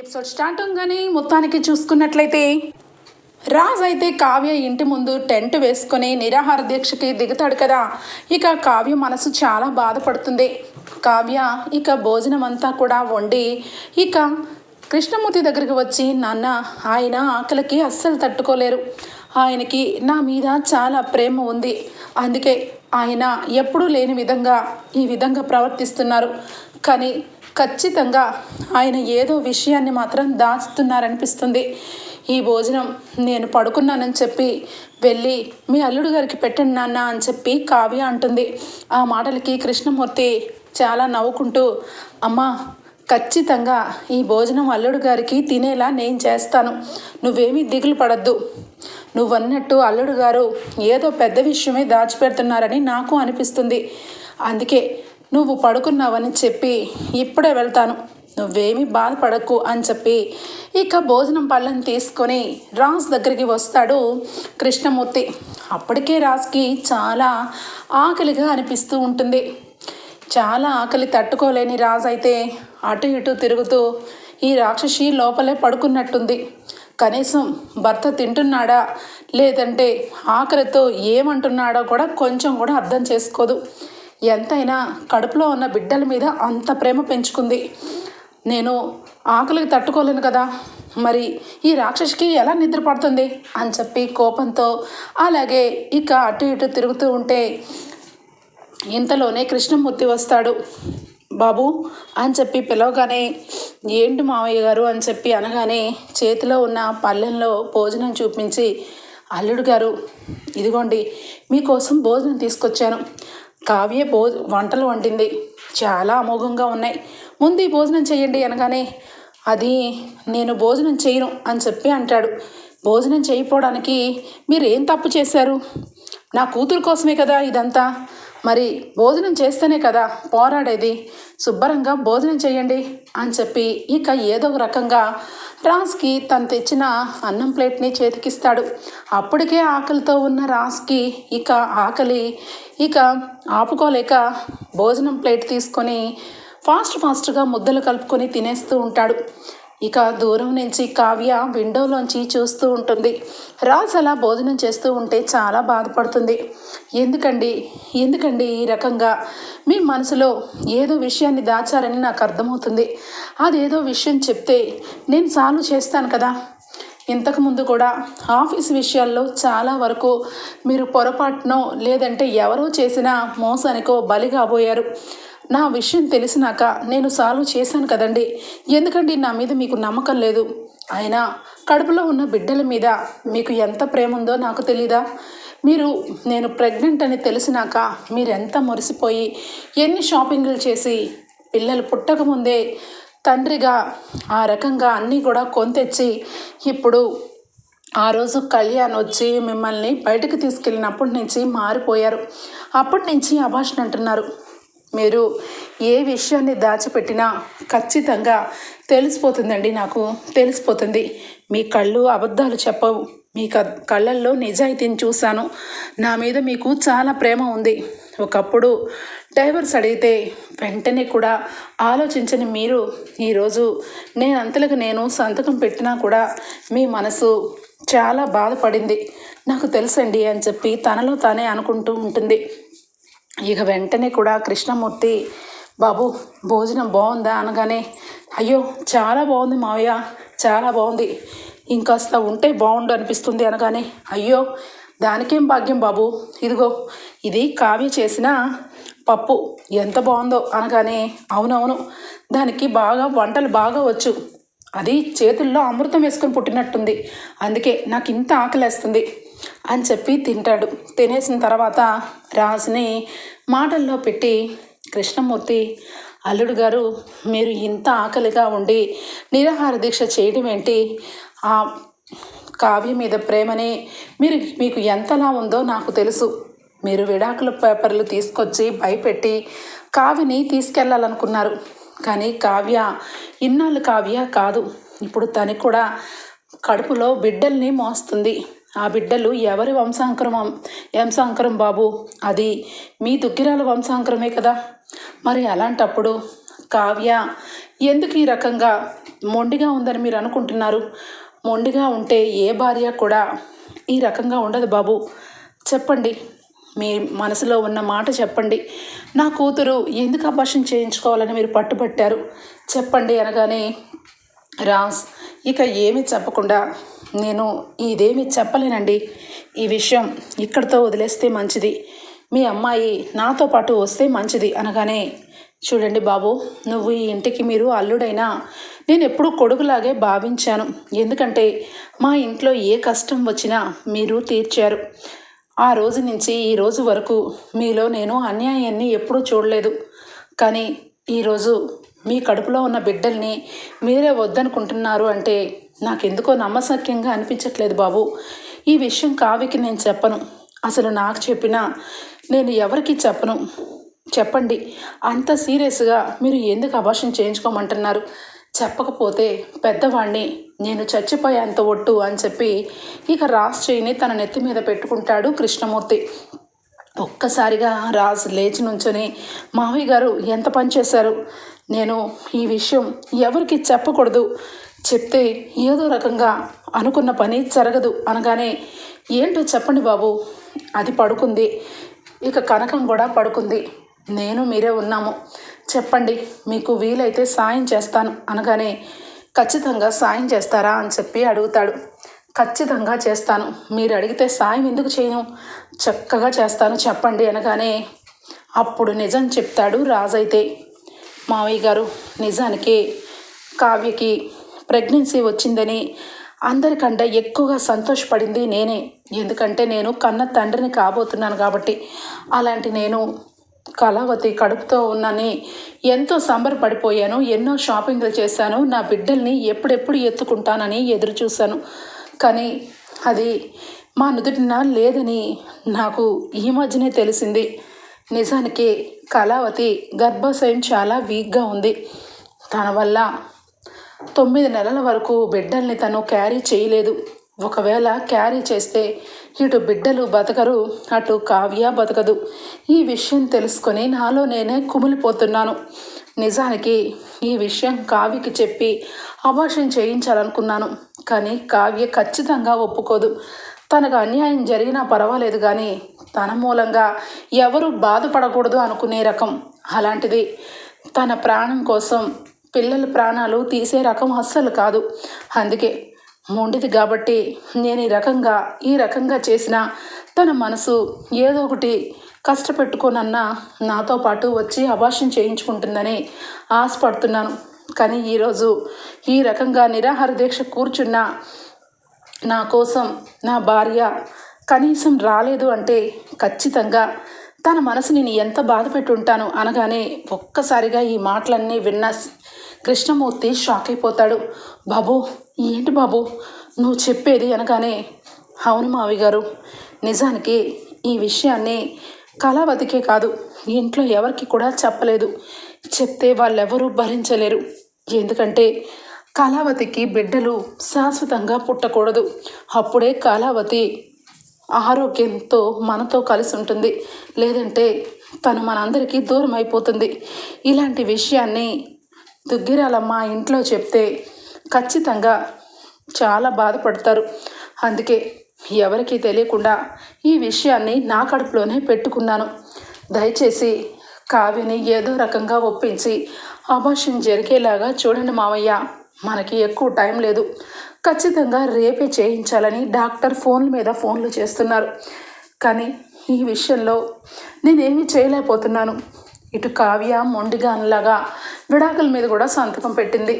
Episode start అవగానే మొత్తానికి చూసుకున్నట్లయితే రాజ్ అయితే కావ్య ఇంటి ముందు టెంట్ వేసుకొని నిరాహార దీక్షకి దిగుతాడు కదా. ఇక కావ్య మనసు చాలా బాధపడుతుంది. కావ్య ఇక భోజనం అంతా కూడా వండి ఇక కృష్ణమూర్తి దగ్గరికి వచ్చి నాన్న ఆయన ఆకలికి అస్సలు తట్టుకోలేరు. ఆయనకి నా మీద చాలా ప్రేమ ఉంది. అందుకే ఆయన ఎప్పుడూ లేని విధంగా ఈ విధంగా ప్రవర్తిస్తున్నారు. కానీ ఖచ్చితంగా ఆయన ఏదో విషయాన్ని మాత్రం దాచుతున్నారనిపిస్తుంది ఈ భోజనం నేను పడుకున్నానని చెప్పి వెళ్ళి మీ అల్లుడు గారికి పెట్టండి నాన్న అని చెప్పి కావ్య అంటుంది. ఆ మాటలకి కృష్ణమూర్తి చాలా నవ్వుకుంటూ అమ్మా ఖచ్చితంగా ఈ భోజనం అల్లుడు గారికి తినేలా నేను చేస్తాను. నువ్వేమీ దిగులు పడద్దు. నువ్వన్నట్టు అల్లుడు గారు ఏదో పెద్ద విషయమే దాచిపెడుతున్నారని నాకు అనిపిస్తుంది. అందుకే నువ్వు పడుకున్నావని చెప్పి ఇప్పుడే వెళ్తాను. నువ్వేమీ బాధపడకు అని చెప్పి ఇక భోజనం పళ్ళని తీసుకొని రాజ్ దగ్గరికి వస్తాడు కృష్ణమూర్తి. అప్పటికే రాజ్కి చాలా ఆకలిగా అనిపిస్తూ ఉంటుంది. చాలా ఆకలి తట్టుకోలేని రాజు అయితే అటు ఇటు తిరుగుతూ ఈ రాక్షసి లోపలే పడుకున్నట్టుంది. కనీసం భర్త తింటున్నాడా? లేదంటే ఆకలితో ఏమంటున్నాడో కూడా కొంచెం కూడా అర్థం చేసుకోదు. ఎంతైనా కడుపులో ఉన్న బిడ్డల మీద అంత ప్రేమ పెంచుకుంది. నేను ఆకలికి తట్టుకోలేను కదా. మరి ఈ రాక్షసికి ఎలా నిద్ర పడుతుంది? అని చెప్పి కోపంతో అలాగే ఇక అటు ఇటు తిరుగుతూ ఉంటే ఇంతలోనే కృష్ణమూర్తి వస్తాడు. బాబు అని చెప్పి పిలవగానే ఏంటి మావయ్య గారు? అని చెప్పి అనగానే చేతిలో ఉన్న పళ్ళెంలో భోజనం చూపించి అల్లుడు గారు ఇదిగోండి మీకోసం భోజనం తీసుకొచ్చాను. కావ్య భో వంటలు వండింది. చాలా అమోఘంగా ఉన్నాయి. ముందు ఈ భోజనం చేయండి అనగానే అది నేను భోజనం చేయను అని చెప్పి అంటాడు. భోజనం చేయకపోవడానికి మీరు ఏం తప్పు చేశారు? నా కూతురు కోసమే కదా ఇదంతా. మరి భోజనం చేస్తేనే కదా పోరాడేది. శుభ్రంగా భోజనం చేయండి అని చెప్పి ఇక ఏదో ఒక రకంగా రాస్కి తను తెచ్చిన అన్నం ప్లేట్ని చేతికిస్తాడు. అప్పటికే ఆకలితో ఉన్న రాస్కి ఇక ఆకలి. ఇక ఆపుకోలేక భోజనం ప్లేట్ తీసుకొని ఫాస్ట్ ఫాస్ట్గా ముద్దలు కలుపుకొని తినేస్తూ ఉంటాడు. ఇక దూరం నుంచి కావ్య విండోలోంచి చూస్తూ ఉంటుంది. రాజ్ అలా భోజనం చేస్తూ ఉంటే చాలా బాధపడుతుంది. ఎందుకండి? ఎందుకండి ఈ రకంగా? మీ మనసులో ఏదో విషయాన్ని దాచారని నాకు అర్థమవుతుంది. అదేదో విషయం చెప్తే నేను సాల్వ్ చేస్తాను కదా? ఇంతకుముందు కూడా ఆఫీస్ విషయాల్లో చాలా వరకు మీరు పొరపాటునో లేదంటే ఎవరో చేసిన మోసానికో బలి కాబోయారు నా విషయం తెలిసినాక నేను సాల్వ్ చేశాను కదండి. ఎందుకండి నా మీద మీకు నమ్మకం లేదు? అయినా కడుపులో ఉన్న బిడ్డల మీద మీకు ఎంత ప్రేమ ఉందో నాకు తెలీదా? మీరు నేను ప్రెగ్నెంట్ అని తెలిసినాక మీరు ఎంత మురిసిపోయి ఎన్ని షాపింగ్లు చేసి పిల్లలు పుట్టకముందే తండ్రిగా ఆ రకంగా అన్నీ కూడా కొంతెచ్చి ఇప్పుడు ఆ రోజు కళ్యాణ్ వచ్చి మిమ్మల్ని బయటకు తీసుకెళ్ళినప్పటి నుంచి మారిపోయారు. అప్పటి నుంచి అభాషణ అంటున్నారు. మీరు ఏ విషయాన్ని దాచిపెట్టినా ఖచ్చితంగా తెలిసిపోతుందండి నాకు. తెలిసిపోతుంది. మీ కళ్ళు అబద్ధాలు చెప్పవు. మీ క కళ్ళల్లో నిజాయితీని చూశాను. నా మీద మీకు చాలా ప్రేమ ఉంది. ఒకప్పుడు డైవర్స్ అడిగితే వెంటనే కూడా ఆలోచించని మీరు ఈరోజు నేను అంతలకు నేను సంతకం పెట్టినా కూడా మీ మనసు చాలా బాధపడింది. నాకు తెలుసండి అని చెప్పి తనలో తానే అనుకుంటూ ఉంటుంది. ఇక వెంటనే కూడా కృష్ణమూర్తి బాబు భోజనం బాగుందా? అనగానే అయ్యో చాలా బాగుంది మావయ్య చాలా బాగుంది. ఇంకాస్త ఉంటే బాగుండు అనిపిస్తుంది అనగానే అయ్యో దానికేం భాగ్యం బాబు? ఇదిగో ఇది కావ్య చేసిన పప్పు. ఎంత బాగుందో అనగానే అవునవును దానికి బాగా వంటలు బాగా వచ్చు. అది చేతుల్లో అమృతం వేసుకొని పుట్టినట్టుంది. అందుకే నాకు ఇంత ఆకలేస్తుంది. అని చెప్పి తింటాడు. తినేసిన తర్వాత రాజుని మాటల్లో పెట్టి కృష్ణమూర్తి అల్లుడు గారు మీరు ఇంత ఆకలిగా ఉండి నిరాహార దీక్ష చేయడం ఏంటి? ఆ కావ్య మీద ప్రేమని మీరు మీకు ఎంతలా ఉందో నాకు తెలుసు. మీరు విడాకుల పేపర్లు తీసుకొచ్చి భయపెట్టి కావ్యని తీసుకెళ్ళాలనుకున్నారు కానీ కావ్య ఇన్నాళ్ళు కావ్య కాదు. ఇప్పుడు తను కూడా కడుపులో బిడ్డల్ని మోస్తుంది. ఆ బిడ్డలు ఎవరి వంశాంకరం వంశాంకరం బాబు? అది మీ దుగ్గిరాల వంశాంకరమే కదా. మరి అలాంటప్పుడు కావ్య ఎందుకు ఈ రకంగా మొండిగా ఉందని మీరు అనుకుంటున్నారు? మొండిగా ఉంటే ఏ భార్య కూడా ఈ రకంగా ఉండదు బాబు. చెప్పండి. మీ మనసులో ఉన్న మాట చెప్పండి. నా కూతురు ఎందుకు అభాషణ చేయించుకోవాలని మీరు పట్టుబట్టారు? చెప్పండి అనగానే రాజ్ ఇక ఏమీ చెప్పకుండా నేను ఇదేమి చెప్పలేనండి. ఈ విషయం ఇక్కడితో వదిలేస్తే మంచిది. మీ అమ్మాయి నాతో పాటు వస్తే మంచిది అనగానే చూడండి బాబు నువ్వు ఈ ఇంటికి మీరు అల్లుడైనా నేను ఎప్పుడూ కొడుకులాగే భావించాను. ఎందుకంటే మా ఇంట్లో ఏ కష్టం వచ్చినా మీరు తీర్చారు. ఆ రోజు నుంచి ఈ రోజు వరకు మీలో నేను అన్యాయాన్ని ఎప్పుడూ చూడలేదు. కానీ ఈరోజు మీ కడుపులో ఉన్న బిడ్డల్ని మీరే వద్దనుకుంటున్నారు అంటే నాకెందుకో నమ్మసక్యంగా అనిపించట్లేదు బాబు. ఈ విషయం కావికి నేను చెప్పను. అసలు నాకు చెప్పినా నేను ఎవరికి చెప్పను. చెప్పండి. అంత సీరియస్గా మీరు ఎందుకు అభాషణ చేయించుకోమంటున్నారు? చెప్పకపోతే పెద్దవాణ్ణి నేను చచ్చిపోయేంత ఒట్టు అని చెప్పి ఇక రాజ్ చేయిని తన నెత్తి మీద పెట్టుకుంటాడు కృష్ణమూర్తి. ఒక్కసారిగా రాజు లేచి నుంచొని మావయ్య గారు ఎంత పని చేశారు? నేను ఈ విషయం ఎవరికి చెప్పకూడదు. చెప్తే ఏదో రకంగా అనుకున్న పని జరగదు అనగానే ఏంటో చెప్పండి బాబు అది పడుకుంది. ఇక కనకం కూడా పడుకుంది. నేను మీరే ఉన్నాము. చెప్పండి మీకు వీలైతే సాయం చేస్తాను. అనగానే ఖచ్చితంగా సాయం చేస్తారా? అని చెప్పి అడుగుతాడు. ఖచ్చితంగా చేస్తాను. మీరు అడిగితే సాయం ఎందుకు చేయను? చక్కగా చేస్తాను చెప్పండి. అనగానే అప్పుడు నిజం చెప్తాడు రాజైతే. మావయ్య గారు నిజానికి కావ్యకి ప్రెగ్నెన్సీ వచ్చిందని అందరికంటే ఎక్కువగా సంతోషపడింది నేనే. ఎందుకంటే నేను కన్న తండ్రిని కాబోతున్నాను కాబట్టి అలాంటి నేను కళావతి కడుపుతో ఉన్నని ఎంతో సంబరపడిపోయాను ఎన్నో షాపింగ్లు చేశాను నా బిడ్డల్ని ఎప్పుడెప్పుడు ఎత్తుకుంటానని ఎదురు చూశాను కానీ అది మా నుదుటిన లేదని నాకు ఈ మధ్యనే తెలిసింది. నిజానికి కళావతి గర్భాశయం చాలా వీక్గా ఉంది. తన వల్ల తొమ్మిది నెలల వరకు బిడ్డల్ని తను క్యారీ చేయలేదు. ఒకవేళ క్యారీ చేస్తే ఇటు బిడ్డలు బతకరు అటు కావ్య బతకదు. ఈ విషయం తెలుసుకొని నాలో నేనే కుమిలిపోతున్నాను. నిజానికి ఈ విషయం కావ్యకి చెప్పి అభాషణ చేయించాలనుకున్నాను. కానీ కావ్య ఖచ్చితంగా ఒప్పుకోదు. తనకు అన్యాయం జరిగినా పర్వాలేదు కానీ తన మూలంగా ఎవరు బాధపడకూడదు అనుకునే రకం అలాంటిది. తన ప్రాణం కోసం పిల్లల ప్రాణాలు తీసే రకం అస్సలు కాదు. అందుకే మొండిది కాబట్టి నేను ఈ రకంగా ఈ రకంగా చేసిన తన మనసు ఏదో ఒకటి కష్టపెట్టుకోనన్నా నాతో పాటు వచ్చి అభాషణ చేయించుకుంటుందని ఆశపడుతున్నాను. కానీ ఈరోజు ఈ రకంగా నిరాహార దీక్ష కూర్చున్న నా కోసం నా భార్య కనీసం రాలేదు అంటే ఖచ్చితంగా తన మనసు నేను ఎంత బాధ పెట్టుంటాను అనగానే ఒక్కసారిగా ఈ మాటలన్నీ విన్న కృష్ణమూర్తి షాక్ అయిపోతాడు. బాబు ఏంటి బాబు? నువ్వు చెప్పేది అనగానే అవును మావి గారు నిజానికి ఈ విషయాన్ని కళావతికే కాదు ఇంట్లో ఎవరికి కూడా చెప్పలేదు. చెప్తే వాళ్ళెవరూ భరించలేరు. ఎందుకంటే కళావతికి బిడ్డలు శాశ్వతంగా పుట్టకూడదు. అప్పుడే కళావతి ఆరోగ్యంతో మనతో కలిసి ఉంటుంది. లేదంటే తను మనందరికీ దూరం అయిపోతుంది ఇలాంటి విషయాన్ని దుగ్గిరాలమ్మ ఇంట్లో చెప్తే ఖచ్చితంగా చాలా బాధపడతారు. అందుకే ఎవరికీ తెలియకుండా ఈ విషయాన్ని నా కడుపులోనే పెట్టుకున్నాను. దయచేసి కావ్యని ఏదో రకంగా ఒప్పించి అబార్షన్ జరిగేలాగా చూడండి మావయ్య. మనకి ఎక్కువ టైం లేదు. ఖచ్చితంగా రేపే చేయించాలని డాక్టర్ ఫోన్ల మీద ఫోన్లు చేస్తున్నారు. కానీ ఈ విషయంలో నేనేమీ చేయలేకపోతున్నాను. ఇటు కావ్య మొండిగా అనలాగా విడాకుల మీద కూడా సంతకం పెట్టింది.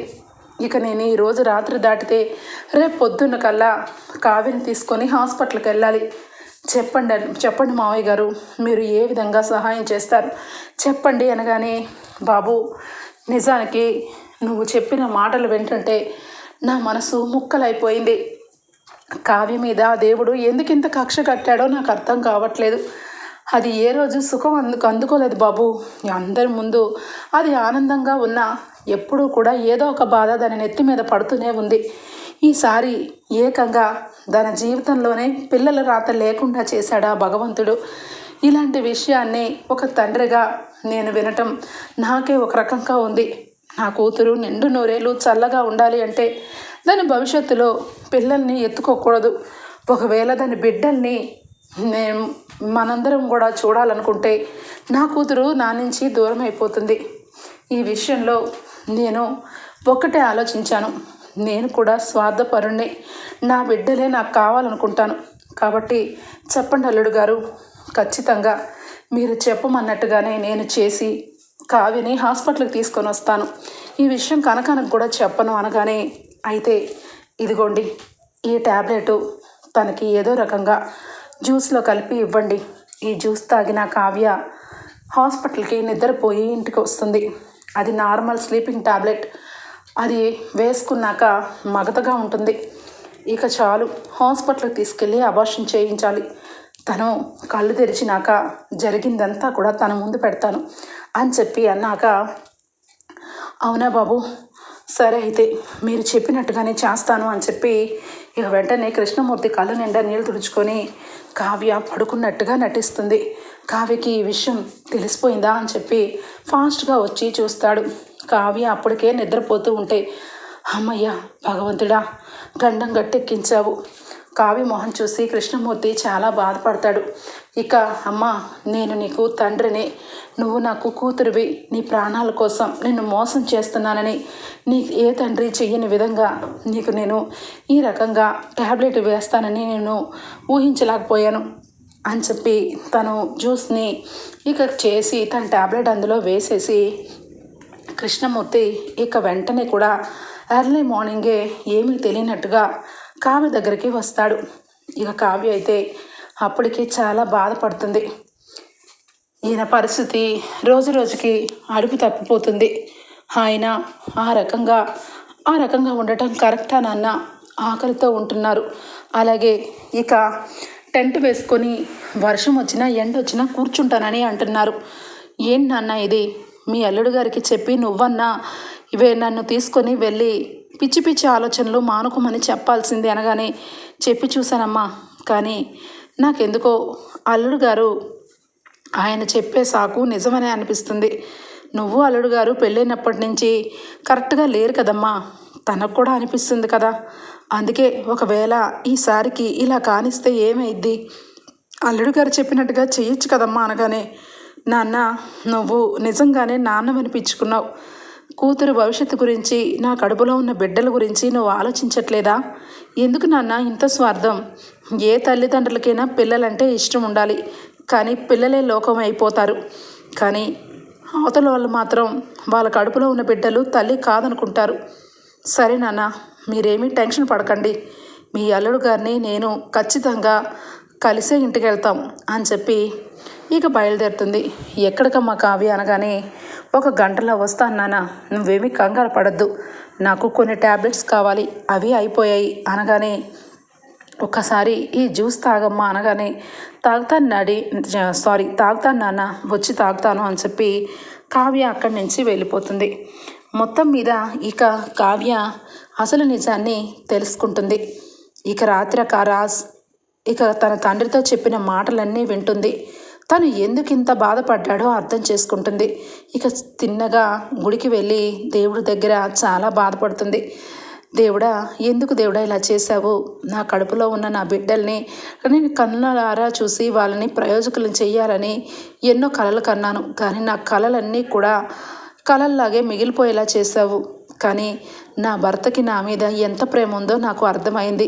ఇక నేను ఈరోజు రాత్రి దాటితే రేపు పొద్దున్న కల్లా కావ్యని తీసుకొని హాస్పిటల్కి వెళ్ళాలి. చెప్పండి చెప్పండి మావయ్య గారు మీరు ఏ విధంగా సహాయం చేస్తారు? చెప్పండి అనగానే బాబు నిజానికి నువ్వు చెప్పిన మాటలు వింటుంటే నా మనసు ముక్కలైపోయింది. కావ్య మీద దేవుడు ఎందుకు ఇంత కక్ష కట్టాడో నాకు అర్థం కావట్లేదు. అది ఏ రోజు సుఖం అందుకు అందుకోలేదు బాబు. అందరి ముందు అది ఆనందంగా ఉన్నా ఎప్పుడూ కూడా ఏదో ఒక బాధ దాని నెత్తి మీద పడుతూనే ఉంది. ఈసారి ఏకంగా తన జీవితంలోనే పిల్లల రాత లేకుండా చేశాడా భగవంతుడు. ఇలాంటి విషయాన్ని ఒక తండ్రిగా నేను వినటం నాకే ఒక రకంగా ఉంది. నా కూతురు నిండు నూరేళ్ళు చల్లగా ఉండాలి అంటే దాని భవిష్యత్తులో పిల్లల్ని ఎత్తుకోకూడదు. ఒకవేళ దాని బిడ్డల్ని నేను మనందరం కూడా చూడాలనుకుంటే నా కూతురు నా నుంచి దూరం అయిపోతుంది. ఈ విషయంలో నేను ఒక్కటే ఆలోచించాను. నేను కూడా స్వార్థపరుణ్ణి నా బిడ్డలే నాకు కావాలనుకుంటాను. కాబట్టి చెప్పండి అల్లుడు గారు ఖచ్చితంగా మీరు చెప్పమన్నట్టుగానే నేను చేసి కావ్యని హాస్పిటల్కి తీసుకొని వస్తాను. ఈ విషయం కనకనకు కూడా చెప్పను అనగానే అయితే ఇదిగోండి ఈ ట్యాబ్లెట్ తనకి ఏదో రకంగా జ్యూస్లో కలిపి ఇవ్వండి. ఈ జ్యూస్ తాగిన కావ్య హాస్పిటల్కి నిద్రపోయి ఇంటికి వస్తుంది. అది నార్మల్ స్లీపింగ్ ట్యాబ్లెట్ అది వేసుకున్నాక మగతగా ఉంటుంది. ఇక చాలు. హాస్పిటల్కి తీసుకెళ్ళి అబార్షన్ చేయించాలి. తను కళ్ళు తెరిచినాక జరిగిందంతా కూడా తన ముందు పెడతాను అని చెప్పి అన్నాక అవునా బాబు? సరే అయితే మీరు చెప్పినట్టుగానే చేస్తాను అని చెప్పి ఇక వెంటనే కృష్ణమూర్తి కళ్ళు నిండా నీళ్ళు తుడుచుకొని కావ్య పడుకున్నట్టుగా నటిస్తుంది. కావ్యకి ఈ విషయం తెలిసిపోయిందా? అని చెప్పి ఫాస్ట్గా వచ్చి చూస్తాడు. కావ్య అప్పటికే నిద్రపోతూ ఉంటే అమ్మయ్య భగవంతుడా గండం గట్టెక్కించావు. కావ్య మొహం చూసి కృష్ణమూర్తి చాలా బాధపడతాడు. ఇక అమ్మ నేను నీకు తండ్రిని నువ్వు నాకు కూతురివి నీ ప్రాణాల కోసం నిన్ను మోసం చేస్తున్నానని నీ ఏ తండ్రి చెయ్యని విధంగా నీకు నేను ఈ రకంగా ట్యాబ్లెట్ వేస్తానని నేను ఊహించలేకపోయాను అని చెప్పి తను జ్యూస్ని ఇక చేసి తన ట్యాబ్లెట్ అందులో వేసేసి కృష్ణమూర్తి ఇక వెంటనే కూడా ఎర్లీ మార్నింగే ఏమీ తెలియనట్టుగా కావ్య దగ్గరికి వస్తాడు. ఇక కావ్య అయితే అప్పటికి చాలా బాధపడుతుంది. ఈయన పరిస్థితి రోజు రోజుకి అడుగు తప్పిపోతుంది. ఆయన ఆ రకంగా ఆ రకంగా ఉండటం కరెక్టా నాన్న? ఆకలితో ఉంటున్నారు. అలాగే ఇక టెంట్ వేసుకొని వర్షం వచ్చినా ఎండ వచ్చినా కూర్చుంటానని అంటున్నారు. ఏం నాన్న ఇది? మీ అల్లుడు గారికి చెప్పి నువ్వన్నా? ఇవే నన్ను తీసుకొని వెళ్ళి పిచ్చి పిచ్చి ఆలోచనలు మానుకోమని చెప్పాల్సింది అనగానే చెప్పి చూశానమ్మా. కానీ నాకెందుకో అల్లుడు గారు ఆయన చెప్పే సాకు నిజమనే అనిపిస్తుంది. నువ్వు అల్లుడు గారు పెళ్ళైనప్పటి నుంచి కరెక్ట్గా లేరు కదమ్మా. తనకు కూడా అనిపిస్తుంది కదా. అందుకే ఒకవేళ ఈసారికి ఇలా కానిస్తే ఏమైద్ది? అల్లుడు గారు చెప్పినట్టుగా చేయొచ్చు కదమ్మా అనగానే నాన్న నువ్వు నిజంగానే నాన్నమనిపించుకున్నావు కూతురు భవిష్యత్తు గురించి నా కడుపులో ఉన్న బిడ్డల గురించి నువ్వు ఆలోచించట్లేదా? ఎందుకు నాన్న ఇంత స్వార్థం? ఏ తల్లిదండ్రులకైనా పిల్లలంటే ఇష్టం ఉండాలి. కానీ పిల్లలే లోకం అయిపోతారు. కానీ అవతల వాళ్ళు మాత్రం వాళ్ళ కడుపులో ఉన్న బిడ్డలు తల్లి కాదనుకుంటారు. సరే నాన్న మీరేమీ టెన్షన్ పడకండి. మీ అల్లుడు గారిని నేను ఖచ్చితంగా కలిసే ఇంటికి వెళ్తాం అని చెప్పి ఇక బయలుదేరుతుంది. ఎక్కడికమ్మా కావ్య అనగానే ఒక గంటలో వస్తాను నాన్న నువ్వేమీ కంగారు పడద్దు. నాకు కొన్ని ట్యాబ్లెట్స్ కావాలి. అవి అయిపోయాయి అనగానే ఒక్కసారి ఈ జ్యూస్ తాగమ్మా అనగానే తాగుతాను నాడి సారీ తాగుతాను నాన్న వచ్చి తాగుతాను అని చెప్పి కావ్య అక్కడి నుంచి వెళ్ళిపోతుంది. మొత్తం మీద ఇక కావ్య అసలు నిజాన్ని తెలుసుకుంటుంది. ఇక రాత్రి కారాస్ ఇక తన తండ్రితో చెప్పిన మాటలన్నీ వింటుంది. తను ఎందుకు ఇంత బాధపడ్డాడో అర్థం చేసుకుంటుంది. ఇక తిన్నగా గుడికి వెళ్ళి దేవుడి దగ్గర చాలా బాధపడుతుంది. దేవుడా ఎందుకు దేవుడా ఇలా చేశావు? నా కడుపులో ఉన్న నా బిడ్డల్ని నేను కళ్ళారా చూసి వాళ్ళని ప్రయోజకులను చేయాలని ఎన్నో కలలు కన్నాను. కానీ నా కలలన్నీ కూడా కలల్లాగే మిగిలిపోయేలా చేశావు. కానీ నా భర్తకి నా మీద ఎంత ప్రేమ ఉందో నాకు అర్థమైంది.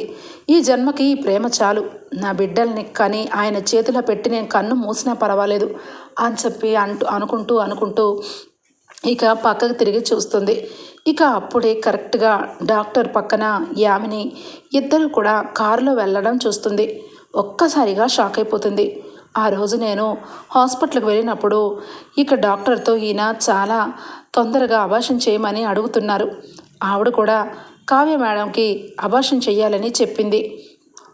ఈ జన్మకి ఈ ప్రేమ చాలు. నా బిడ్డల్ని కానీ ఆయన చేతిలో పెట్టి నేను కన్ను మూసినా పర్వాలేదు అని చెప్పి అంటూ అనుకుంటూ అనుకుంటూ ఇక పక్కకు తిరిగి చూస్తుంది. ఇక అప్పుడే కరెక్ట్గా డాక్టర్ పక్కన యామిని ఇద్దరు కూడా కారులో వెళ్ళడం చూస్తుంది. ఒక్కసారిగా షాక్ అయిపోతుంది. ఆ రోజు నేను హాస్పిటల్కి వెళ్ళినప్పుడు ఇక డాక్టర్తో ఈయన చాలా తొందరగా అభాషణ చేయమని అడుగుతున్నారు. ఆవిడ కూడా కావ్య మేడంకి అభాషణ చెయ్యాలని చెప్పింది.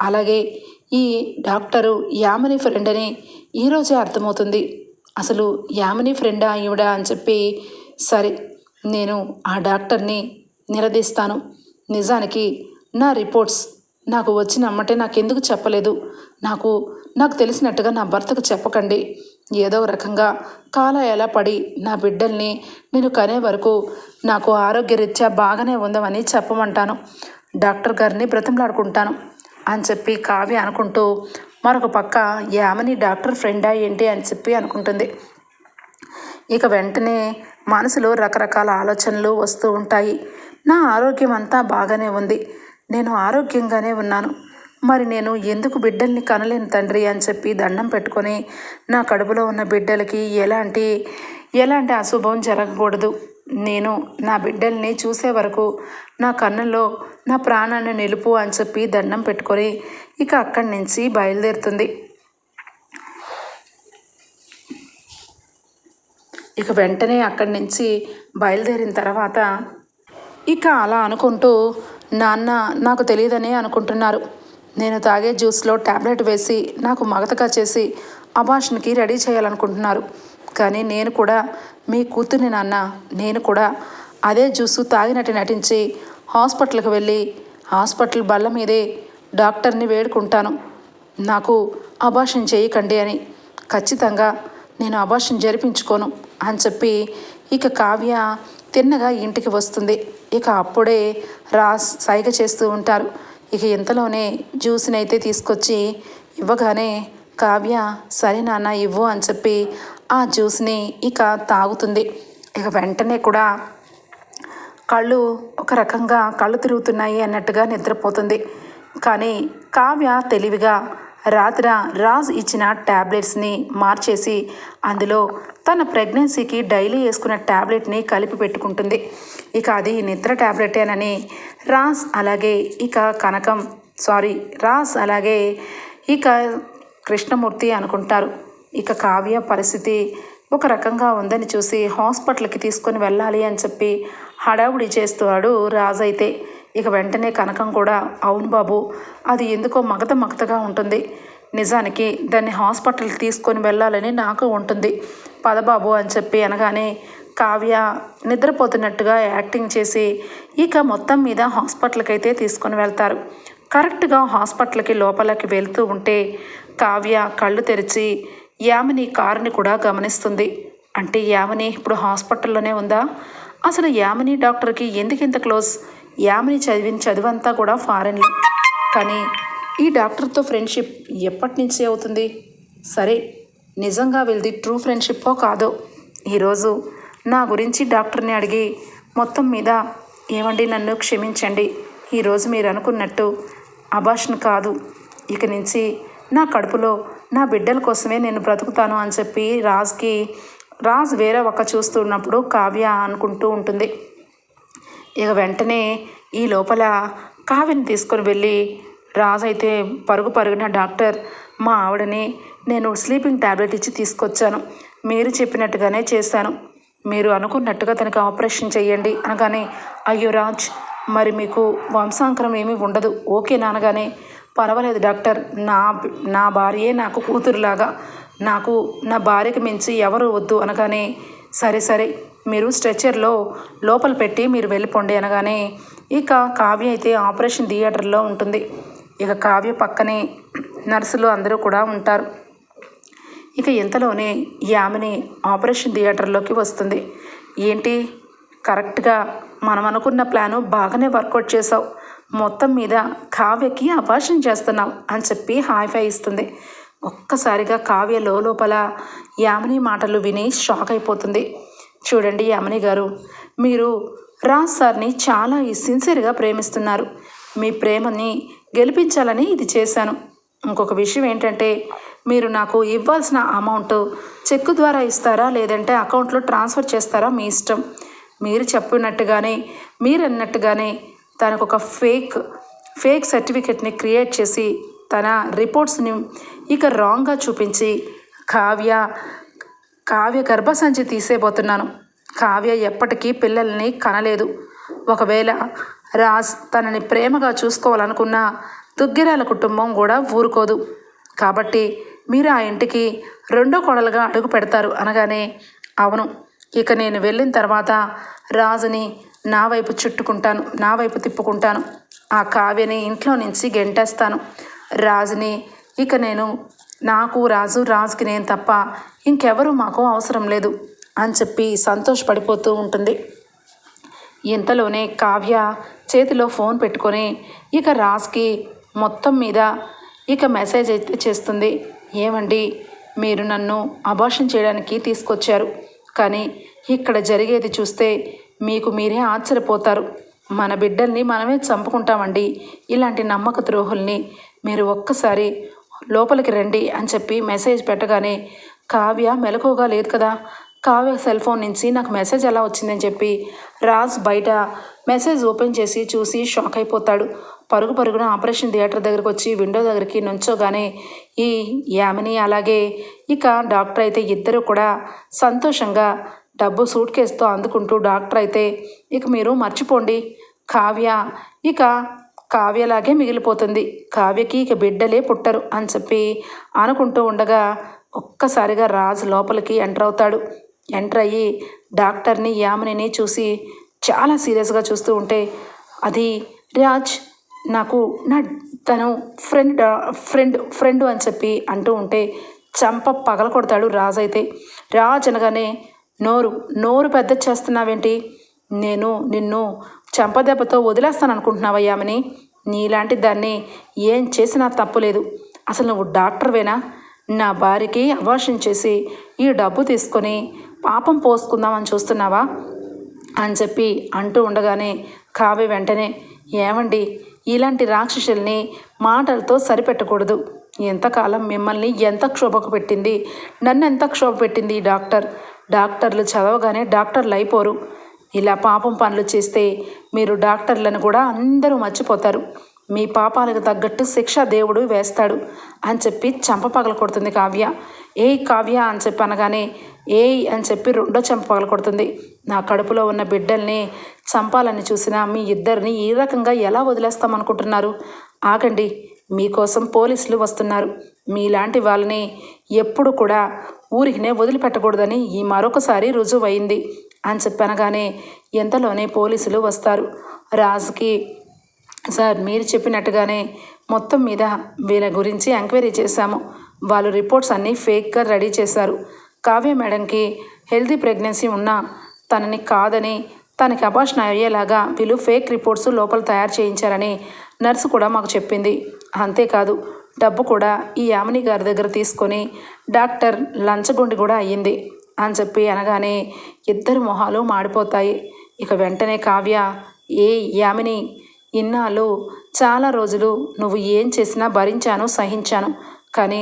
అలాగే ఈ డాక్టరు యామిని ఫ్రెండ్ అని ఈరోజే అర్థమవుతుంది. అసలు యామిని ఫ్రెండా ఈవిడ? అని చెప్పి సరే నేను ఆ డాక్టర్ని నిలదీస్తాను. నిజానికి నా రిపోర్ట్స్ నాకు వచ్చిన అమ్మటే నాకు ఎందుకు చెప్పలేదు. నాకు నాకు తెలిసినట్టుగా నా భర్తకు చెప్పకండి. ఏదో ఒక రకంగా కాల ఎలా పడి నా బిడ్డల్ని నేను కనే వరకు నాకు ఆరోగ్యరీత్యా బాగానే ఉందమని చెప్పమంటాను. డాక్టర్ గారిని బ్రతిమలాడుకుంటాను అని చెప్పి కావ్య అనుకుంటూ మరొక పక్క యామని డాక్టర్ ఫ్రెండా ఏంటి? అని చెప్పి అనుకుంటుంది. ఇక వెంటనే మనసులో రకరకాల ఆలోచనలు వస్తూ ఉంటాయి. నా ఆరోగ్యం అంతా బాగానే ఉంది. నేను ఆరోగ్యంగానే ఉన్నాను. మరి నేను ఎందుకు బిడ్డల్ని కనలేను తండ్రి అని చెప్పి దండం పెట్టుకొని నా కడుపులో ఉన్న బిడ్డలకి ఎలాంటి ఎలాంటి అశుభం జరగకూడదు. నేను నా బిడ్డల్ని చూసే వరకు నా కన్నుల్లో నా ప్రాణాన్ని నిలుపు అని చెప్పి దండం పెట్టుకొని ఇక అక్కడి నుంచి బయలుదేరుతుంది. ఇక వెంటనే అక్కడి నుంచి బయలుదేరిన తర్వాత ఇక అలా అనుకుంటూ నాన్న నాకు తెలియదని అనుకుంటున్నారు. నేను తాగే జ్యూస్లో ట్యాబ్లెట్ వేసి నాకు మగతగా చేసి అభాషణకి రెడీ చేయాలనుకుంటున్నారు. కానీ నేను కూడా మీ కూతుర్ని నాన్న నేను కూడా అదే జ్యూసు తాగినట్టు నటించి హాస్పిటల్కి వెళ్ళి హాస్పిటల్ బల్ల మీదే డాక్టర్ని వేడుకుంటాను. నాకు అభాషణ చేయకండి అని. ఖచ్చితంగా నేను అభాషణ జరిపించుకోను. అని చెప్పి ఇక కావ్య తిన్నగా ఇంటికి వస్తుంది. ఇక అప్పుడే రాస్ సైగ చేస్తూ ఉంటారు. ఇక ఇంతలోనే జ్యూస్ని అయితే తీసుకొచ్చి ఇవ్వగానే కావ్య సరే నాన్న ఇవ్వు అని చెప్పి ఆ జ్యూస్ని ఇక తాగుతుంది. ఇక వెంటనే కూడా కళ్ళు ఒక రకంగా కళ్ళు తిరుగుతున్నాయి అన్నట్టుగా నిద్రపోతుంది. కానీ కావ్య తెలివిగా రాత్ర రాజ్ ఇచ్చిన ట్యాబ్లెట్స్ని మార్చేసి అందులో తన ప్రెగ్నెన్సీకి డైలీ వేసుకున్న ట్యాబ్లెట్ని కలిపి పెట్టుకుంటుంది. ఇక అది నిద్ర ట్యాబ్లెటేనని రాజ్ అలాగే ఇక కనకం సారీ రాజ్ అలాగే ఇక కృష్ణమూర్తి అనుకుంటారు. ఇక కావ్య పరిస్థితి ఒక రకంగా ఉందని చూసి హాస్పిటల్కి తీసుకొని వెళ్ళాలి అని చెప్పి హడావుడి చేస్తాడు రాజు అయితే ఇక వెంటనే కనకం కూడా అవును బాబు అది ఎందుకో మగత మగతగా ఉంటుంది. నిజానికి దాన్ని హాస్పిటల్కి తీసుకొని వెళ్ళాలని నాకు ఉంటుంది. పదబాబు అని చెప్పి అనగానే కావ్య నిద్రపోతున్నట్టుగా యాక్టింగ్ చేసి ఇక మొత్తం మీద హాస్పిటల్కి అయితే తీసుకొని వెళ్తారు. కరెక్ట్గా హాస్పిటల్కి లోపలికి వెళ్తూ ఉంటే కావ్య కళ్ళు తెరిచి యామిని కారుని కూడా గమనిస్తుంది. అంటే యామిని ఇప్పుడు హాస్పిటల్లోనే ఉందా? అసలు యామిని డాక్టర్కి ఎందుకు ఇంత క్లోజ్? యామిని చదివిన చదువంతా కూడా ఫారెన్లో కానీ ఈ డాక్టర్తో ఫ్రెండ్షిప్ ఎప్పటి నుంచి అవుతుంది? సరే నిజంగా వీళ్ళది ట్రూ ఫ్రెండ్షిప్పో కాదో? ఈరోజు నా గురించి డాక్టర్ని అడిగి మొత్తం మీద ఏమండి నన్ను క్షమించండి? ఈరోజు మీరు అనుకున్నట్టు అభాషణ కాదు. ఇక నుంచి నా కడుపులో నా బిడ్డల కోసమే నేను బ్రతుకుతాను అని చెప్పి రాజ్కి రాజ్ వేరే ఒక చూస్తున్నప్పుడు కావ్య అనుకుంటూ ఉంటుంది. ఇక వెంటనే ఈ లోపల కావ్యని తీసుకొని వెళ్ళి రాజు అయితే పరుగు పరుగున డాక్టర్ మా ఆవిడని నేను స్లీపింగ్ ట్యాబ్లెట్ ఇచ్చి తీసుకొచ్చాను. మీరు చెప్పినట్టుగానే చేశాను. మీరు అనుకున్నట్టుగా తనకి ఆపరేషన్ చేయండి అనగానే అయ్యో రాజ్ మరి మీకు వంశాంకరం ఏమీ ఉండదు. ఓకే నానగానే పర్వాలేదు డాక్టర్. నా నా భార్యే నాకు కూతురులాగా. నాకు నా భార్యకి మించి ఎవరు వద్దు అనగానే సరే సరే. మీరు స్ట్రెచర్లో లోపల పెట్టి మీరు వెళ్ళిపోండి అనగానే ఇక కావ్య అయితే ఆపరేషన్ థియేటర్లో ఉంటుంది. ఇక కావ్య పక్కనే నర్సులు అందరూ కూడా ఉంటారు. ఇక ఇంతలోనే యామిని ఆపరేషన్ థియేటర్లోకి వస్తుంది. ఏంటి? కరెక్ట్గా మనం అనుకున్న ప్లాను బాగానే వర్కౌట్ చేసావు మొత్తం మీద కావ్యకి అపార్షన్ చేస్తున్నావు అని చెప్పి హాయిఫై ఇస్తుంది. ఒక్కసారిగా కావ్య లోపల యామిని మాటలు విని షాక్ అయిపోతుంది. చూడండి యామిని గారు మీరు రాజ్ సార్ని చాలా సిన్సియర్గా ప్రేమిస్తున్నారు. మీ ప్రేమని గెలిపించాలని ఇది చేశాను. ఇంకొక విషయం ఏంటంటే మీరు నాకు ఇవ్వాల్సిన అమౌంట్ చెక్కు ద్వారా ఇస్తారా లేదంటే అకౌంట్లో ట్రాన్స్ఫర్ చేస్తారా మీ ఇష్టం? మీరు చెప్పినట్టుగానే మీరు అన్నట్టుగానే తనకు ఒక ఫేక్ ఫేక్ సర్టిఫికెట్ని క్రియేట్ చేసి తన రిపోర్ట్స్ని ఇక రాంగ్గా చూపించి కావ్య కావ్య గర్భసంచి తీసేయబోతున్నాను. కావ్య ఎప్పటికీ పిల్లల్ని కనలేదు. ఒకవేళ రాజ్ తనని ప్రేమగా చూసుకోవాలనుకున్న దుగ్గిరాల కుటుంబం కూడా ఊరుకోదు. కాబట్టి మీరు ఆ ఇంటికి రెండో కొడలుగా అడుగు పెడతారు అనగానే అవును ఇక నేను వెళ్ళిన తర్వాత రాజుని నా వైపు చుట్టుకుంటాను నా వైపు తిప్పుకుంటాను. ఆ కావ్యని ఇంట్లో నుంచి గెంటేస్తాను. రాజుని ఇక నేను నాకు రాజు రాజుకి నేను తప్ప ఇంకెవరు మాకు అవసరం లేదు అని చెప్పి సంతోషపడిపోతూ ఉంటుంది. ఇంతలోనే కావ్య చేతిలో ఫోన్ పెట్టుకొని ఇక రాజ్కి మొత్తం మీద ఇక మెసేజ్ అయితే చేస్తుంది. ఏమండి మీరు నన్ను అభాషణ చేయడానికి తీసుకొచ్చారు. కానీ ఇక్కడ జరిగేది చూస్తే మీకు మీరే ఆశ్చర్యపోతారు. మన బిడ్డల్ని మనమే చంపుకుంటామండి. ఇలాంటి నమ్మక ద్రోహుల్ని మీరు ఒక్కసారి లోపలికి రండి అని చెప్పి మెసేజ్ పెట్టగానే కావ్య మెలకువగా లేదు కదా. కావ్య సెల్ ఫోన్ నుంచి నాకు మెసేజ్ ఎలా వచ్చిందని చెప్పి రాజ్ బయట మెసేజ్ ఓపెన్ చేసి చూసి షాక్ అయిపోతాడు. పరుగు పరుగున ఆపరేషన్ థియేటర్ దగ్గరకు వచ్చి విండో దగ్గరికి నుంచోగానే ఈ యామిని అలాగే. ఇక డాక్టర్ అయితే ఇద్దరు కూడా సంతోషంగా డబ్బు సూట్ కేసుతో అందుకుంటూ డాక్టర్ అయితే ఇక మీరు మర్చిపోండి. కావ్య ఇక కావ్యలాగే మిగిలిపోతుంది. కావ్యకి ఇక బిడ్డలే పుట్టరు అని చెప్పి అనుకుంటూ ఉండగా ఒక్కసారిగా రాజు లోపలికి ఎంటర్ అవుతాడు. ఎంటర్ అయ్యి డాక్టర్ని యామినిని చూసి చాలా సీరియస్గా చూస్తూ ఉంటే అది రాజ్ నాకు నా తను ఫ్రెండ్ ఫ్రెండ్ ఫ్రెండ్ అని చెప్పి అంటూ ఉంటే చంప పగల కొడతాడు రాజు అయితే. రాజ్ అనగానే నోరు నోరు పెద్ద చేస్తున్నావేంటి? నేను నిన్ను చెంపదెబ్బతో వదిలేస్తాను అనుకుంటున్నావయ్యామని నీలాంటి దాన్ని ఏం చేసినా తప్పులేదు అసలు నువ్వు డాక్టర్వేనా నా భార్యకి అవాషన్ చేసి ఈ డబ్బు తీసుకొని పాపం పోసుకుందామని చూస్తున్నావా? అని చెప్పి అంటూ ఉండగానే కావ్య వెంటనే ఏమండి ఇలాంటి రాక్షసుల్ని మాటలతో సరిపెట్టకూడదు. ఎంతకాలం మిమ్మల్ని ఎంత క్షోభకు పెట్టింది? నన్ను ఎంత క్షోభ పెట్టింది డాక్టర్? డాక్టర్లు చదవగానే డాక్టర్లు అయిపోరు. ఇలా పాపం పనులు చేస్తే మీరు డాక్టర్లను కూడా అందరూ మర్చిపోతారు. మీ పాపాలకు తగ్గట్టు శిక్ష దేవుడు వేస్తాడు అని చెప్పి చంప పగల కొడుతుంది కావ్య. ఏ కావ్య అని చెప్పి అనగానే ఏ అని చెప్పి రెండో చెంప పగల కొడుతుంది. నా కడుపులో ఉన్న బిడ్డల్ని చంపాలని చూసిన మీ ఇద్దరిని ఈ రకంగా ఎలా వదిలేస్తామనుకుంటున్నారు? ఆగండి మీకోసం పోలీసులు వస్తున్నారు. మీలాంటి వాళ్ళని ఎప్పుడు కూడా ఊరికినే వదిలిపెట్టకూడదని ఈ మరొకసారి రుజువైంది. అని చెప్పనగానే ఎంతలోనే పోలీసులు వస్తారు. రాజుకి సార్ మీరు చెప్పినట్టుగానే మొత్తం మీద వీళ్ళ గురించి ఎంక్వైరీ చేశాము. వాళ్ళు రిపోర్ట్స్ అన్నీ ఫేక్గా రెడీ చేశారు. కావ్య మేడంకి హెల్తీ ప్రెగ్నెన్సీ ఉన్నా తనని కాదని తనకి అభాషణ అయ్యేలాగా వీళ్ళు ఫేక్ రిపోర్ట్స్ లోపల తయారు చేయించారని నర్సు కూడా మాకు చెప్పింది. అంతేకాదు డబ్బు కూడా ఈ యామిని గారి దగ్గర తీసుకొని డాక్టర్ లంచగొండి కూడా అయ్యింది. అని చెప్పి అనగానే ఇద్దరు మొహాలు మాడిపోతాయి. ఇక వెంటనే కావ్య ఏ యామిని ఇన్నాళ్ళు చాలా రోజులు నువ్వు ఏం చేసినా భరించాను సహించాను. కానీ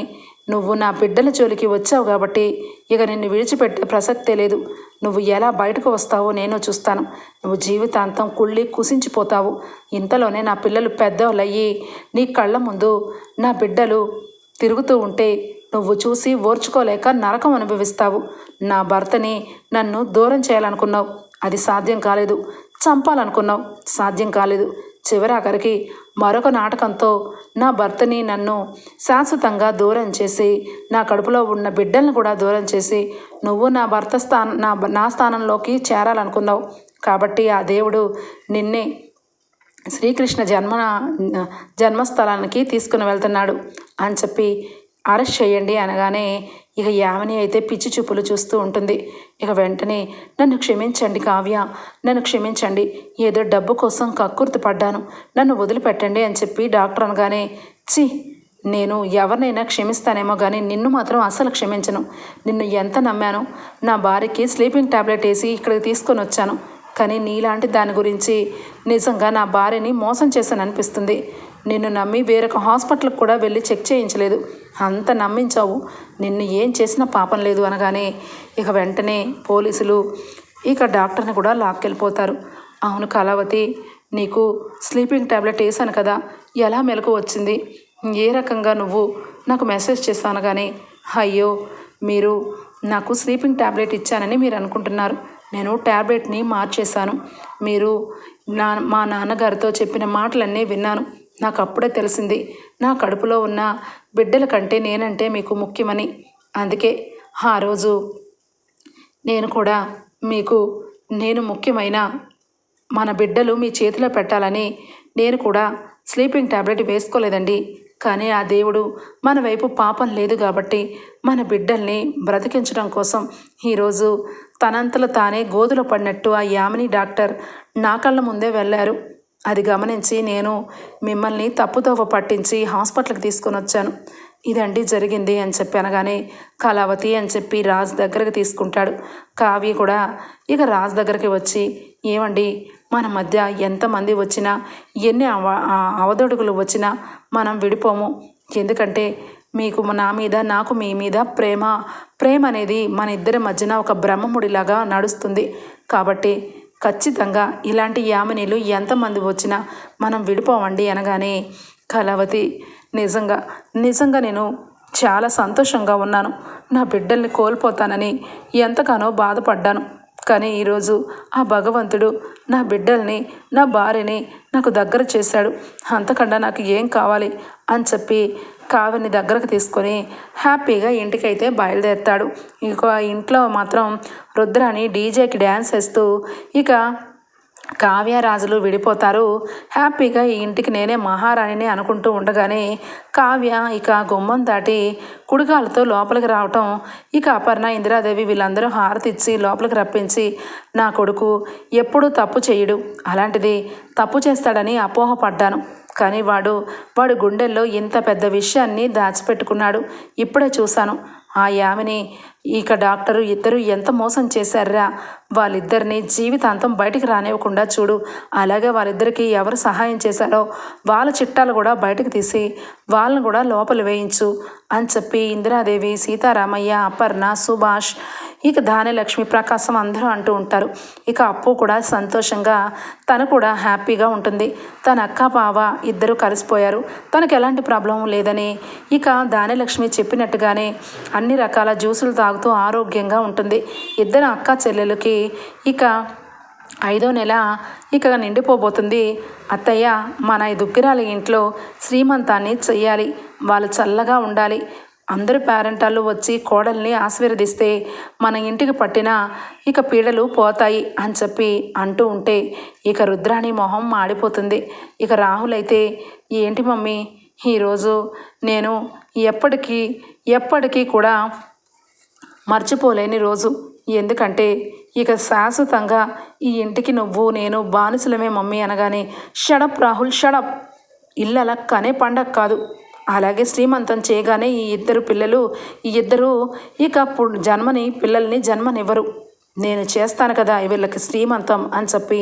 నువ్వు నా బిడ్డల జోలికి వచ్చావు కాబట్టి ఇక నిన్ను విడిచిపెట్టే ప్రసక్తే లేదు. నువ్వు ఎలా బయటకు వస్తావో నేను చూస్తాను. నువ్వు జీవితాంతం కుళ్ళి కుసించిపోతావు. ఇంతలోనే నా పిల్లలు పెద్దవాళ్ళయ్యి నీ కళ్ళ ముందు నా బిడ్డలు తిరుగుతూ ఉంటే నువ్వు చూసి ఓర్చుకోలేక నరకం అనుభవిస్తావు. నా భర్తని నన్ను దూరం చేయాలనుకున్నావు. అది సాధ్యం కాలేదు. చంపాలనుకున్నావు. సాధ్యం కాలేదు. చివరాఖరికి మరొక నాటకంతో నా భర్తని నన్ను శాశ్వతంగా దూరం చేసి నా కడుపులో ఉన్న బిడ్డలను కూడా దూరం చేసి నువ్వు నా భర్త స్థానం నా నా స్థానంలోకి చేరాలనుకున్నావు. కాబట్టి ఆ దేవుడు నిన్నే శ్రీకృష్ణ జన్మ జన్మస్థలానికి తీసుకుని వెళ్తున్నాడు అని చెప్పి అరెస్ట్ చేయండి అనగానే ఇక యామిని అయితే పిచ్చి చూపులు చూస్తూ ఉంటుంది. ఇక వెంటనే నన్ను క్షమించండి కావ్య నన్ను క్షమించండి. ఏదో డబ్బు కోసం కక్కుర్తి పడ్డాను. నన్ను వదిలిపెట్టండి అని చెప్పి డాక్టర్ అనగానే చి నేను ఎవరినైనా క్షమిస్తానేమో కానీ నిన్ను మాత్రం అసలు క్షమించను. నిన్ను ఎంత నమ్మాను నా భార్యకి స్లీపింగ్ టాబ్లెట్ వేసి ఇక్కడికి తీసుకొని వచ్చాను. కానీ నీలాంటి దాని గురించి నిజంగా నా భార్యని మోసం చేశాను అనిపిస్తుంది నిన్ను నమ్మి వేరొక హాస్పిటల్కి కూడా వెళ్ళి చెక్ చేయించలేదు. అంత నమ్మించావు. నిన్ను ఏం చేసినా పాపం లేదు అనగానే ఇక వెంటనే పోలీసులు ఇక డాక్టర్ని కూడా లాక్కెళ్ళిపోతారు. అవును కళావతి నీకు స్లీపింగ్ ట్యాబ్లెట్ వేసాను కదా ఎలా మెలకు వచ్చింది? ఏ రకంగా నువ్వు నాకు మెసేజ్ చేస్తాను కానీ అయ్యో మీరు నాకు స్లీపింగ్ ట్యాబ్లెట్ ఇచ్చానని మీరు అనుకుంటున్నారు. నేను ట్యాబ్లెట్ని మార్చేశాను. మీరు నా మా నాన్నగారితో చెప్పిన మాటలన్నీ విన్నాను. నాకు అప్పుడే తెలిసింది. నా కడుపులో ఉన్న బిడ్డల కంటే నేనంటే మీకు ముఖ్యమని. అందుకే ఆ రోజు నేను కూడా మీకు నేను ముఖ్యమైన మన బిడ్డలు మీ చేతిలో పెట్టాలని నేను కూడా స్లీపింగ్ ట్యాబ్లెట్ వేసుకోలేదండి. కానీ ఆ దేవుడు మన వైపు పాపం లేదు కాబట్టి మన బిడ్డల్ని బ్రతికించడం కోసం ఈరోజు తనంతలో తానే గోధుల పడినట్టు ఆ యామిని డాక్టర్ నా కళ్ళ ముందే వెళ్ళారు. అది గమనించి నేను మిమ్మల్ని తప్పుదోవ పట్టించి హాస్పిటల్కి తీసుకొని వచ్చాను. ఇదండి జరిగింది అని చెప్పి అనగానే కళావతి అని చెప్పి రాజు దగ్గరకు తీసుకుంటాడు. కావ్య కూడా ఇక రాజు దగ్గరికి వచ్చి ఏమండి మన మధ్య ఎంతమంది వచ్చినా ఎన్ని అవ అవదొడుగులు వచ్చినా మనం విడిపోము. ఎందుకంటే మీకు నా మీద నాకు మీ మీద ప్రేమ ప్రేమ అనేది మన ఇద్దరి మధ్యన ఒక బ్రహ్మముడిలాగా నడుస్తుంది. కాబట్టి ఖచ్చితంగా ఇలాంటి యామినీలు ఎంతమంది వచ్చినా మనం విడిపోవండి అనగానే కళావతి నిజంగా నిజంగా నేను చాలా సంతోషంగా ఉన్నాను. నా బిడ్డల్ని కోల్పోతానని ఎంతగానో బాధపడ్డాను. కానీ ఈరోజు ఆ భగవంతుడు నా బిడ్డల్ని నా భార్యని నాకు దగ్గర చేశాడు. అంతకన్నా నాకు ఏం కావాలి అని చెప్పి కావ్యని దగ్గరకు తీసుకొని హ్యాపీగా ఇంటికైతే బయలుదేరుతాడు. ఇక ఇంట్లో మాత్రం రుద్రాని డీజేకి డ్యాన్స్ వేస్తూ ఇక కావ్యరాజులు విడిపోతారు. హ్యాపీగా ఈ ఇంటికి నేనే మహారాణిని అనుకుంటూ ఉండగానే కావ్య ఇక గుమ్మం దాటి కుడికాలతో లోపలికి రావటం. ఇక అపర్ణ ఇందిరాదేవి వీళ్ళందరూ హారతి ఇచ్చి లోపలికి రప్పించి నా కొడుకు ఎప్పుడూ తప్పు చేయడు. అలాంటిది తప్పు చేస్తాడని అపోహపడ్డాను. కానీ వాడు వాడు గుండెల్లో ఇంత పెద్ద విషయాన్ని దాచిపెట్టుకున్నాడు. ఇప్పుడే చూశాను. ఆ యామిని ఇక డాక్టరు ఇద్దరు ఎంత మోసం చేశారా? వాళ్ళిద్దరిని జీవితాంతం బయటికి రానివ్వకుండా చూడు. అలాగే వాళ్ళిద్దరికి ఎవరు సహాయం చేశారో వాళ్ళ చిట్టాలు కూడా బయటకు తీసి వాళ్ళని కూడా లోపల వేయించు అని చెప్పి ఇందిరాదేవి సీతారామయ్య అపర్ణ సుభాష్ ఇక ధాన్యలక్ష్మి ప్రకాశం అందరూ అంటూ ఉంటారు. ఇక అప్పు కూడా సంతోషంగా తను కూడా హ్యాపీగా ఉంటుంది. తన అక్క బావ ఇద్దరు కలిసిపోయారు. తనకు ఎలాంటి ప్రాబ్లం లేదని ఇక ధాన్యలక్ష్మి చెప్పినట్టుగానే అన్ని రకాల జ్యూసులు తాగు తాగుతూ ఆరోగ్యంగా ఉంటుంది. ఇద్దరు అక్క చెల్లెలకి ఇక ఐదో నెల ఇక నిండిపోబోతుంది. అత్తయ్య మన దుగ్గిరాల ఇంట్లో శ్రీమంతాన్ని చెయ్యాలి. వాళ్ళు చల్లగా ఉండాలి. అందరు పేరెంటాళ్ళు వచ్చి కోడల్ని ఆశీర్వదిస్తే మన ఇంటికి పట్టిన ఇక పీడలు పోతాయి అని చెప్పి అంటూ ఉంటే ఇక రుద్రాణి మొహం మాడిపోతుంది. ఇక రాహుల్ అయితే ఏంటి మమ్మీ ఈరోజు నేను ఎప్పటికీ ఎప్పటికీ కూడా మర్చిపోలేని రోజు. ఎందుకంటే ఇక శాశ్వతంగా ఈ ఇంటికి నువ్వు నేను బానిసలమే మమ్మీ అనగానే shut up Rahul shut up. ఇల్లు అలా కనే పండగ కాదు. అలాగే శ్రీమంతం చేయగానే ఈ ఇద్దరు పిల్లలు ఈ ఇద్దరు ఇక పు- జన్మని పిల్లల్ని జన్మనివ్వరు. నేను చేస్తాను కదా వీళ్ళకి శ్రీమంతం అని చెప్పి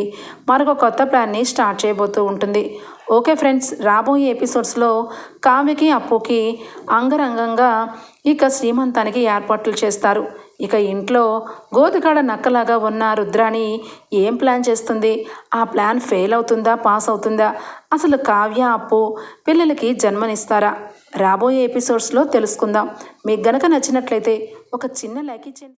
మరొక కొత్త ప్లాన్ని స్టార్ట్ చేయబోతూ ఉంటుంది. ఓకే ఫ్రెండ్స్ రాబోయే ఎపిసోడ్స్లో కావ్యకి అప్పుకి అంగరంగంగా ఇక శ్రీమంతానికి ఏర్పాట్లు చేస్తారు. ఇక ఇంట్లో గోతికాడ నక్కలాగా ఉన్న రుద్రాణి ఏం ప్లాన్ చేస్తుంది? ఆ ప్లాన్ ఫెయిల్ అవుతుందా పాస్ అవుతుందా? అసలు కావ్య అప్పు పిల్లలకి జన్మనిస్తారా? రాబోయే ఎపిసోడ్స్లో తెలుసుకుందాం. మీకు గనక నచ్చినట్లయితే ఒక చిన్న లైక్ ఇచ్చేయండి.